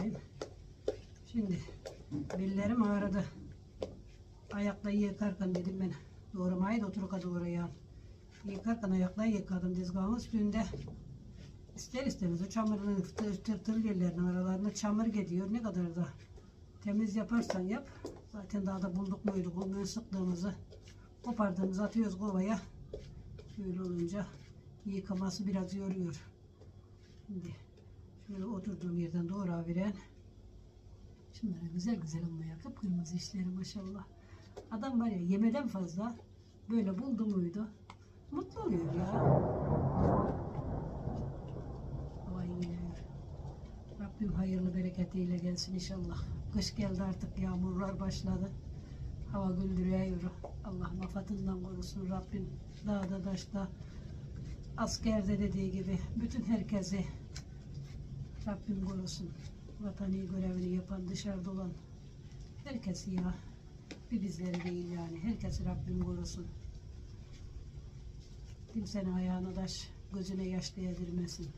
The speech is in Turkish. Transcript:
doğrayayım. Şimdi bellerim ağrıdı. Ayakta yıkarken dedim ben doğramayı da oturuka doğrayalım. Yıkarken ayakta yıkadım dizgahın üstünde. İster istemez o çamurun tır tır tır yerlerinin aralarına çamur gidiyor. Ne kadar da temiz yaparsan yap. Zaten daha da bulduk muydu bulmuyor sıktığımızı. Kopardığımızı atıyoruz kovaya. Böyle olunca yıkaması biraz yoruyor. Şimdi şöyle oturduğum yerden doğru veren. Şunlara güzel güzel olmaya kıpkırmızı işleri maşallah. Adam var ya yemeden fazla böyle buldu muydu mutlu oluyor ya. Geliyor. Rabbim hayırlı bereketiyle gelsin inşallah. Kış geldi artık yağmurlar başladı. Hava güldürüyor. Allah mafatından korusun Rabbim. Dağda taşta askerde dediği gibi bütün herkesi Rabbim korusun. Vatani görevini yapan dışarıda olan herkesi ya. Bir bizleri değil yani. Herkesi Rabbim korusun. Kimsenin ayağına taş, gözüne yaş değdirmesin.